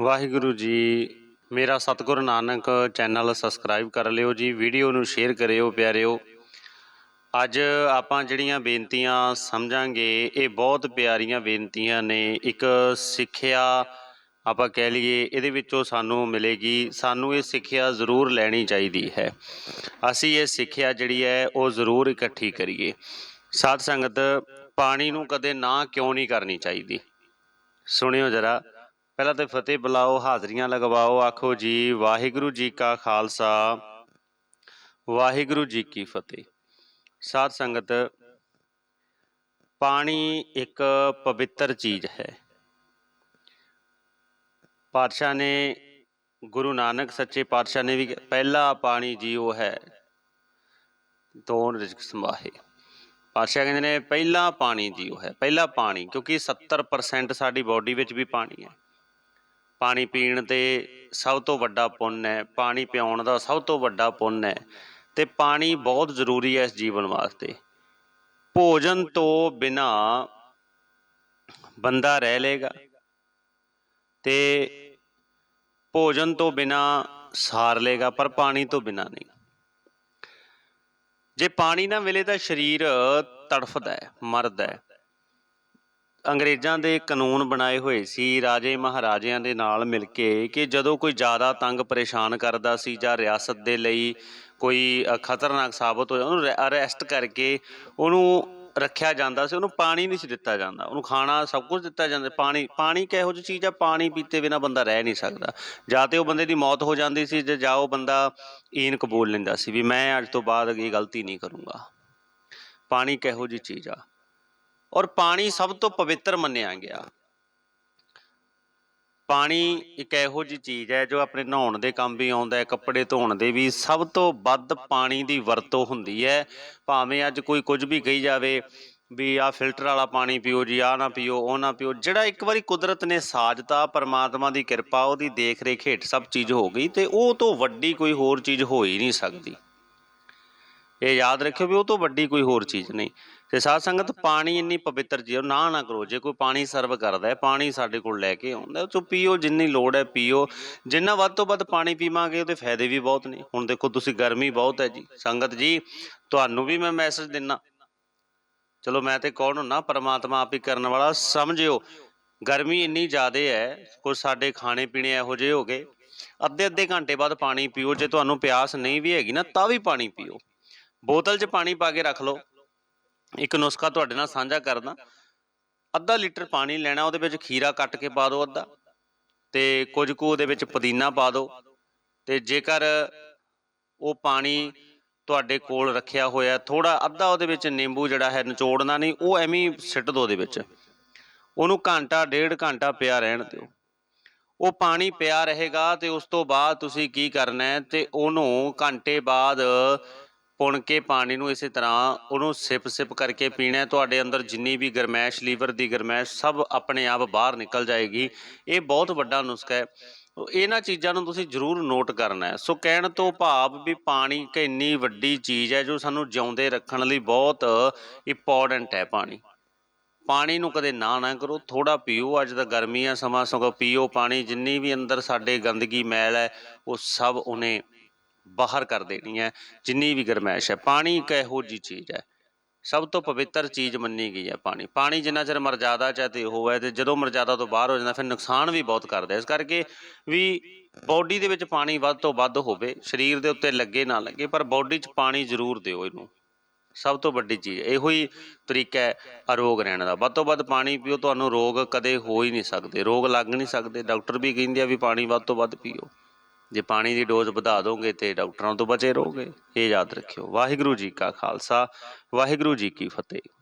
ਵਾਹਿਗੁਰੂ ਜੀ, ਮੇਰਾ ਸਤਿਗੁਰੂ Nanak channel subscribe ਕਰ ਲਿਓ ਜੀ, ਵੀਡੀਓ ਨੂੰ ਸ਼ੇਅਰ ਕਰਿਓ ਪਿਆਰਿਓ। ਅੱਜ ਆਪਾਂ ਜਿਹੜੀਆਂ ਬੇਨਤੀਆਂ ਸਮਝਾਂਗੇ, ਇਹ ਬਹੁਤ ਪਿਆਰੀਆਂ ਬੇਨਤੀਆਂ ਨੇ। ਇੱਕ ਸਿੱਖਿਆ ਆਪਾਂ ਕਹਿ ਲਈਏ, ਇਹਦੇ ਵਿੱਚੋਂ ਸਾਨੂੰ ਮਿਲੇਗੀ, ਸਾਨੂੰ ਇਹ ਸਿੱਖਿਆ ਜ਼ਰੂਰ ਲੈਣੀ ਚਾਹੀਦੀ ਹੈ। ਅਸੀਂ ਇਹ ਸਿੱਖਿਆ ਜਿਹੜੀ ਹੈ, ਉਹ ਜ਼ਰੂਰ ਇਕੱਠੀ ਕਰੀਏ। ਸਾਧ ਸੰਗਤ, ਪਾਣੀ ਨੂੰ ਕਦੇ ਨਾ ਕਿਉਂ ਨਹੀਂ ਕਰਨੀ ਚਾਹੀਦੀ? ਸੁਣਿਓ ਜਰਾ। ਪਹਿਲਾਂ ਤੇ ਫਤਿਹ ਬੁਲਾਓ, ਹਾਜ਼ਰੀਆਂ ਲਗਵਾਓ, ਆਖੋ ਜੀ, ਵਾਹਿਗੁਰੂ ਜੀ ਕਾ ਖਾਲਸਾ, ਵਾਹਿਗੁਰੂ ਜੀ ਕੀ ਫਤਿਹ। ਸਾਧ ਸੰਗਤ, ਪਾਣੀ ਇੱਕ ਪਵਿੱਤਰ ਚੀਜ਼ ਹੈ। ਪਾਤਸ਼ਾਹ ਨੇ, ਗੁਰੂ ਨਾਨਕ ਸੱਚੇ ਪਾਤਸ਼ਾਹ ਨੇ ਵੀ ਪਹਿਲਾ ਪਾਣੀ ਜੀ ਉਹ ਹੈ ਤੋਨ ਰਿਜਕ ਸੰਭਾਹੇ। ਪਾਤਸ਼ਾਹ ਕਹਿੰਦੇ ਨੇ, ਪਹਿਲਾ ਪਾਣੀ ਜੀ ਹੈ, ਪਹਿਲਾ ਪਾਣੀ, ਕਿਉਂਕਿ 70% ਸਾਡੀ ਬਾਡੀ ਵਿੱਚ ਵੀ ਪਾਣੀ ਹੈ। ਪਾਣੀ ਪੀਣ ਤੇ ਸਭ ਤੋਂ ਵੱਡਾ ਪੁੰਨ ਹੈ, ਪਾਣੀ ਪਿਆਉਣ ਦਾ ਸਭ ਤੋਂ ਵੱਡਾ ਪੁੰਨ ਹੈ ਤੇ ਪਾਣੀ ਬਹੁਤ ਜ਼ਰੂਰੀ ਹੈ ਇਸ ਜੀਵਨ ਵਾਸਤੇ। ਭੋਜਨ ਤੋਂ ਬਿਨਾ ਬੰਦਾ ਰਹਿ ਲੇਗਾ ਤੇ ਭੋਜਨ ਤੋਂ ਬਿਨਾ ਸਾਰ ਲੇਗਾ ਪਰ ਪਾਣੀ ਤੋਂ ਬਿਨਾ ਨਹੀਂ। ਜੇ ਪਾਣੀ ਨਾ ਮਿਲੇ ਤਾਂ ਸਰੀਰ ਤੜਫਦਾ ਹੈ, ਮਰਦਾ ਹੈ। ਅੰਗਰੇਜ਼ਾਂ ਦੇ ਕਾਨੂੰਨ ਬਣਾਏ ਹੋਏ ਸੀ, ਰਾਜੇ ਮਹਾਰਾਜਿਆਂ ਦੇ ਨਾਲ ਮਿਲ ਕੇ ਕਿ ਜਦੋਂ ਕੋਈ ਜ਼ਿਆਦਾ ਤੰਗ ਪਰੇਸ਼ਾਨ ਕਰਦਾ ਸੀ ਜਾਂ ਰਿਆਸਤ ਦੇ ਲਈ ਕੋਈ ਖਤਰਨਾਕ ਸਾਬਤ ਹੋਇਆ, ਉਹਨੂੰ ਅਰੈਸਟ ਕਰਕੇ ਉਹਨੂੰ ਰੱਖਿਆ ਜਾਂਦਾ ਸੀ, ਉਹਨੂੰ ਪਾਣੀ ਨਹੀਂ ਸੀ ਦਿੱਤਾ ਜਾਂਦਾ, ਉਹਨੂੰ ਖਾਣਾ ਸਭ ਕੁਝ ਦਿੱਤਾ ਜਾਂਦਾ, ਪਾਣੀ ਪਾਣੀ ਕਿਹੋ ਜਿਹੀ ਚੀਜ਼ ਆ? ਪਾਣੀ ਪੀਤੇ ਬਿਨਾ ਬੰਦਾ ਰਹਿ ਨਹੀਂ ਸਕਦਾ। ਜਾਂ ਤੇ ਉਹ ਬੰਦੇ ਦੀ ਮੌਤ ਹੋ ਜਾਂਦੀ ਸੀ ਜੇ ਜਾਂ ਉਹ ਬੰਦਾ ਈਨ ਕਬੂਲ ਲੈਂਦਾ ਸੀ ਵੀ ਮੈਂ ਅੱਜ ਤੋਂ ਬਾਅਦ ਇਹ ਗਲਤੀ ਨਹੀਂ ਕਰੂੰਗਾ। ਪਾਣੀ ਕਿਹੋ ਜਿਹੀ ਚੀਜ਼ ਆ? ਔਰ ਪਾਣੀ ਸਭ ਤੋਂ ਪਵਿੱਤਰ ਮੰਨਿਆ ਗਿਆ। ਪਾਣੀ ਇੱਕ ਇਹੋ ਜਿਹੀ ਚੀਜ਼ ਹੈ ਜੋ ਆਪਣੇ ਨਹਾਉਣ ਦੇ ਕੰਮ ਵੀ ਆਉਂਦਾ ਹੈ, ਕੱਪੜੇ ਧੋਣ ਦੇ ਵੀ, ਸਭ ਤੋਂ ਵੱਧ ਪਾਣੀ ਦੀ ਵਰਤੋਂ ਹੁੰਦੀ ਹੈ। ਭਾਵੇਂ ਅੱਜ ਕੋਈ ਕੁਝ ਵੀ ਕਹੀ ਜਾਵੇ ਵੀ ਆਹ ਫਿਲਟਰ ਵਾਲਾ ਪਾਣੀ ਪੀਓ ਜੀ, ਆਹ ਨਾ ਪੀਓ, ਉਹ ਨਾ ਪੀਓ, ਜਿਹੜਾ ਇੱਕ ਵਾਰੀ ਕੁਦਰਤ ਨੇ ਸਾਜਤਾ ਪਰਮਾਤਮਾ ਦੀ ਕਿਰਪਾ, ਉਹਦੀ ਦੇਖ ਰੇਖ ਹੇਠ ਸਭ ਚੀਜ਼ ਹੋ ਗਈ ਤੇ ਉਹ ਤੋਂ ਵੱਡੀ ਕੋਈ ਹੋਰ ਚੀਜ਼ ਹੋ ਹੀ ਨਹੀਂ ਸਕਦੀ। ਇਹ ਯਾਦ ਰੱਖਿਓ ਵੀ ਉਹ ਤੋਂ ਵੱਡੀ ਕੋਈ ਹੋਰ ਚੀਜ਼ ਨਹੀਂ। ਤੇ ਸਾਧ ਸੰਗਤ, ਪਾਣੀ ਇੰਨੀ ਪਵਿੱਤਰ ਚੀਜ਼ ਨਾ ਨਾ ਕਰੋ। ਜੇ ਕੋਈ ਪਾਣੀ ਸਰਵ ਕਰਦਾ ਹੈ, ਪਾਣੀ ਸਾਡੇ ਕੋਲ ਲੈ ਕੇ ਆਉਂਦਾ ਉਹ ਚੋਂ ਪੀਓ, ਜਿੰਨੀ ਲੋੜ ਹੈ ਪੀਓ। ਜਿੰਨਾ ਵੱਧ ਤੋਂ ਵੱਧ ਪਾਣੀ ਪੀਵਾਂਗੇ, ਉਹਦੇ ਫਾਇਦੇ ਵੀ ਬਹੁਤ ਨੇ। ਹੁਣ ਦੇਖੋ, ਤੁਸੀਂ ਗਰਮੀ ਬਹੁਤ ਹੈ ਜੀ। ਸੰਗਤ ਜੀ, ਤੁਹਾਨੂੰ ਵੀ ਮੈਂ ਮੈਸੇਜ ਦਿੰਨਾ। ਚਲੋ, ਮੈਂ ਤੇ ਕੌਣ ਹੁੰਨਾ? ਪਰਮਾਤਮਾ ਆਪ ਹੀ ਕਰਨ ਵਾਲਾ। ਸਮਝਿਓ, ਗਰਮੀ ਇੰਨੀ ਜ਼ਿਆਦਾ ਹੈ ਕੁਝ ਸਾਡੇ ਖਾਣੇ ਪੀਣੇ ਇਹੋ ਜਿਹੇ ਹੋ ਗਏ। ਅੱਧੇ ਅੱਧੇ ਘੰਟੇ ਬਾਅਦ ਪਾਣੀ ਪੀਓ। ਜੇ ਤੁਹਾਨੂੰ ਪਿਆਸ ਨਹੀਂ ਵੀ ਹੈਗੀ ਨਾ, ਤਾਂ ਵੀ ਪਾਣੀ ਪੀਓ। ਬੋਤਲ 'ਚ ਪਾਣੀ ਪਾ ਕੇ ਰੱਖ ਲਓ। ਇੱਕ ਨੁਸਖਾ ਤੁਹਾਡੇ ਨਾਲ ਸਾਂਝਾ ਕਰਦਾ। ਅੱਧਾ ਲੀਟਰ ਪਾਣੀ ਲੈਣਾ, ਉਹਦੇ ਵਿੱਚ ਖੀਰਾ ਕੱਟ ਕੇ ਪਾ ਦਿਓ ਅੱਧਾ। ਤੇ ਕੁਝ ਕੁ ਉਹਦੇ ਵਿੱਚ ਪੁਦੀਨਾ ਪਾ ਦਿਓ। ਤੇ ਜੇਕਰ ਉਹ ਪਾਣੀ ਤੁਹਾਡੇ ਕੋਲ ਰੱਖਿਆ ਹੋਇਆ ਥੋੜਾ ਅੱਧਾ ਉਹਦੇ ਵਿੱਚ ਨਿੰਬੂ ਜਿਹੜਾ ਹੈ ਨਿਚੋੜਨਾ ਨਹੀਂ, ਉਹ ਐਵੇਂ ਸਿੱਟ ਦਿਓ ਉਹਦੇ ਵਿੱਚ। ਉਹਨੂੰ ਘੰਟਾ, ਡੇਢ ਘੰਟਾ ਪਿਆ ਰਹਿਣ ਦਿਓ। ਉਹ ਪਾਣੀ ਪਿਆ ਰਹੇਗਾ ਤੇ ਉਸ ਤੋਂ ਬਾਅਦ ਤੁਸੀਂ ਕੀ ਕਰਨਾ ਹੈ ਤੇ ਉਹਨੂੰ ਘੰਟੇ ਬਾਅਦ ਪੁਣ ਕੇ ਪਾਣੀ ਨੂੰ ਇਸੇ ਤਰ੍ਹਾਂ ਉਹਨੂੰ ਸਿਪ ਸਿਪ ਕਰਕੇ ਪੀਣਾ ਤੁਹਾਡੇ ਅੰਦਰ ਜਿੰਨੀ ਵੀ ਗਰਮੈਸ਼, ਲੀਵਰ ਦੀ ਗਰਮੈਸ਼, ਸਭ ਆਪਣੇ ਆਪ ਬਾਹਰ ਨਿਕਲ ਜਾਏਗੀ। ਇਹ ਬਹੁਤ ਵੱਡਾ ਨੁਸਖਾ ਹੈ। ਇਹਨਾਂ ਚੀਜ਼ਾਂ ਨੂੰ ਤੁਸੀਂ ਜ਼ਰੂਰ ਨੋਟ ਕਰਨਾ ਹੈ। ਸੋ ਕਹਿਣ ਤੋਂ ਭਾਵ ਵੀ ਪਾਣੀ ਇੱਕ ਇੰਨੀ ਵੱਡੀ ਚੀਜ਼ ਹੈ ਜੋ ਸਾਨੂੰ ਜਿਉਂਦੇ ਰੱਖਣ ਲਈ ਬਹੁਤ ਇੰਪੋਰਟੈਂਟ ਹੈ ਪਾਣੀ। ਪਾਣੀ ਨੂੰ ਕਦੇ ਨਾ ਨਾ ਕਰੋ। ਥੋੜਾ ਪੀਓ। ਅੱਜ ਤਾਂ ਗਰਮੀ ਆ, ਸਮਾਂ ਸਗੋਂ ਪੀਓ ਪਾਣੀ। ਜਿੰਨੀ ਵੀ ਅੰਦਰ ਸਾਡੇ ਗੰਦਗੀ ਮੈਲ ਹੈ, ਉਹ ਸਭ ਉਹਨੇ ਬਾਹਰ ਕਰ ਦੇਣੀ ਹੈ, ਜਿੰਨੀ ਵੀ ਗਰਮੈਸ਼ ਹੈ, ਪਾਣੀ ਇੱਕ ਇਹੋ ਜਿਹੀ ਚੀਜ਼ ਹੈ। ਸਭ ਤੋਂ ਪਵਿੱਤਰ ਚੀਜ਼ ਮੰਨੀ ਗਈ ਹੈ ਪਾਣੀ। ਪਾਣੀ ਜਿੰਨਾ ਚਿਰ ਮਰਜ਼ਾਦਾ ਚ ਹੈ ਤੇ ਉਹ ਹੈ ਤੇ ਜਦੋਂ ਮਰਜ਼ਾਦਾ ਤੋਂ ਬਾਹਰ ਹੋ ਜਾਂਦਾ, ਫਿਰ ਨੁਕਸਾਨ ਵੀ ਬਹੁਤ ਕਰਦਾ ਇਸ ਕਰਕੇ ਵੀ ਬਾਡੀ ਦੇ ਵਿੱਚ ਪਾਣੀ ਵੱਧ ਤੋਂ ਵੱਧ ਹੋਵੇ, ਸਰੀਰ ਦੇ ਉੱਤੇ ਲੱਗੇ ਨਾ ਲੱਗੇ, ਪਰ ਬਾਡੀ 'ਚ ਪਾਣੀ ਜ਼ਰੂਰ ਦਿਓ ਇਹਨੂੰ। ਸਭ ਤੋਂ ਵੱਡੀ ਚੀਜ਼, ਇਹੋ ਹੀ ਤਰੀਕਾ ਹੈ ਅਰੋਗ ਰਹਿਣ ਦਾ। ਵੱਧ ਤੋਂ ਵੱਧ ਪਾਣੀ ਪੀਓ, ਤੁਹਾਨੂੰ ਰੋਗ ਕਦੇ ਹੋ ਹੀ ਨਹੀਂ ਸਕਦੇ, ਰੋਗ ਲੱਗ ਨਹੀਂ ਸਕਦੇ। ਡਾਕਟਰ ਵੀ ਕਹਿੰਦੇ ਆ ਵੀ ਪਾਣੀ ਵੱਧ ਤੋਂ ਵੱਧ ਪੀਓ। ਜੇ ਪਾਣੀ ਦੀ ਡੋਜ਼ ਵਧਾ ਦੋਗੇ ਤੇ ਡਾਕਟਰਾਂ ਤੋਂ ਬਚੇ ਰਹੋਗੇ। ਇਹ ਯਾਦ ਰੱਖਿਓ। ਵਾਹਿਗੁਰੂ ਜੀ ਕਾ ਖਾਲਸਾ, ਵਾਹਿਗੁਰੂ ਜੀ ਕੀ ਫਤਿਹ।